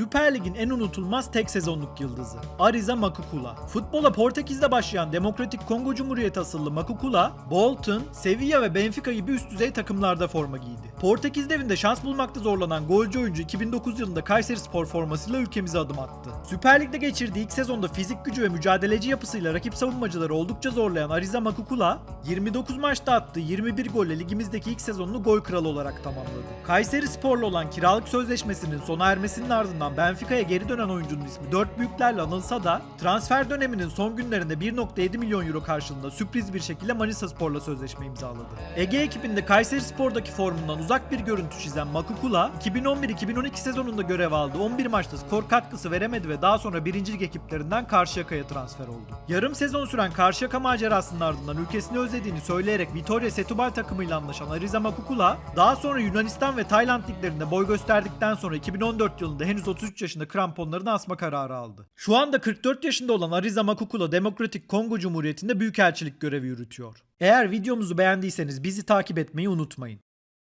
Süper Lig'in en unutulmaz tek sezonluk yıldızı Ariza Makukula. Futbola Portekiz'de başlayan Demokratik Kongo Cumhuriyeti asıllı Makukula, Bolton, Sevilla ve Benfica gibi üst düzey takımlarda forma giydi. Portekiz devinde şans bulmakta zorlanan golcü oyuncu 2009 yılında Kayseri Spor formasıyla ülkemize adım attı. Süper Lig'de geçirdiği ilk sezonda fizik gücü ve mücadeleci yapısıyla rakip savunmacıları oldukça zorlayan Ariza Makukula, 29 maçta attığı 21 golle ligimizdeki ilk sezonunu gol kralı olarak tamamladı. Kayseri Spor'la olan kiralık sözleşmesinin sona ermesinin ardından Benfica'ya geri dönen oyuncunun ismi dört büyüklerle anılsa da transfer döneminin son günlerinde 1.7 milyon euro karşılığında sürpriz bir şekilde Manisa Spor'la sözleşme imzaladı. Ege ekibinde Kayseri Spor'daki formundan uzak bir görüntü çizen Makukula, 2011-2012 sezonunda görev aldı. 11 maçta skor katkısı veremedi ve daha sonra 1. lig ekiplerinden Karşıyaka'ya transfer oldu. Yarım sezon süren Karşıyaka macerasının ardından ülkesini özlediğini söyleyerek Vitória Setúbal takımıyla anlaşan Ariza Makukula, daha sonra Yunanistan ve Tayland liglerinde boy gösterdikten sonra 2014 yılında henüz 33 yaşında kramponlarını asma kararı aldı. Şu anda 44 yaşında olan Ariza Makukula Demokratik Kongo Cumhuriyeti'nde büyükelçilik görevi yürütüyor. Eğer videomuzu beğendiyseniz bizi takip etmeyi unutmayın.